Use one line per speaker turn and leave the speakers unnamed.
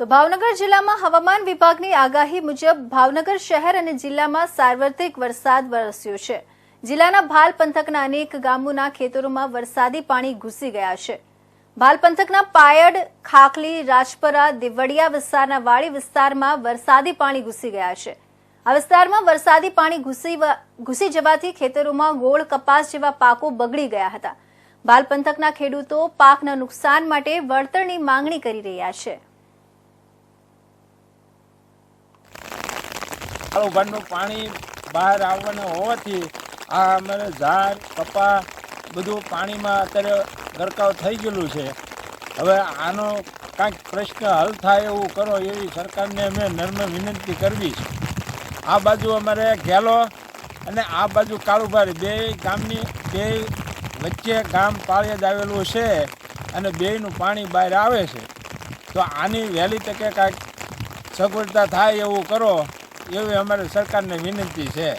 તો ભાવનગર જિલ્લામાં હવામાન વિભાગની આગાહી મુજબ ભાવનગર શહેર અને જિલ્લામાં સાર્વત્રિક વરસાદ વરસ્યો છે. જિલ્લાના ભાલ પંથકના અનેક ગામોના ખેતરોમાં વરસાદી પાણી ઘૂસી ગયા છે. ભાલ પંથકના પાયડ, ખાખલી, રાજપરા દેવડિયા વિસ્તારના વાડી વિસ્તારમાં વરસાદી પાણી ઘૂસી ગયા છે. આ વિસ્તારમાં વરસાદી પાણી ઘૂસી ઘૂસી જવાથી ખેતરોમાં ગોળ કપાસ જેવા પાકો બગડી ગયા હતા. ભાલ પંથકના ખેડૂતો પાકના નુકસાન માટે વળતરની માંગણી કરી રહ્યા છે.
કાળુભારનું પાણી બહાર આવવાનું હોવાથી આ અમારે ઝાડ, કપા બધું પાણીમાં અત્યારે ગરકાવ થઈ ગયેલું છે. હવે આનો કાંઈક પ્રશ્ન હલ થાય એવું કરો એવી સરકારને અમે નર્મ વિનંતી કરવી છે. આ બાજુ અમારે ઘેલો અને આ બાજુ કાળુભાર, બે ગામની, બે વચ્ચે ગામ પાળિયાદ આવેલું છે અને બેયનું પાણી બહાર આવે છે. તો આની વહેલી તકે કાંઈક સગવડતા થાય એવું કરો. એવી અમારે સરકારને વિનંતી છે.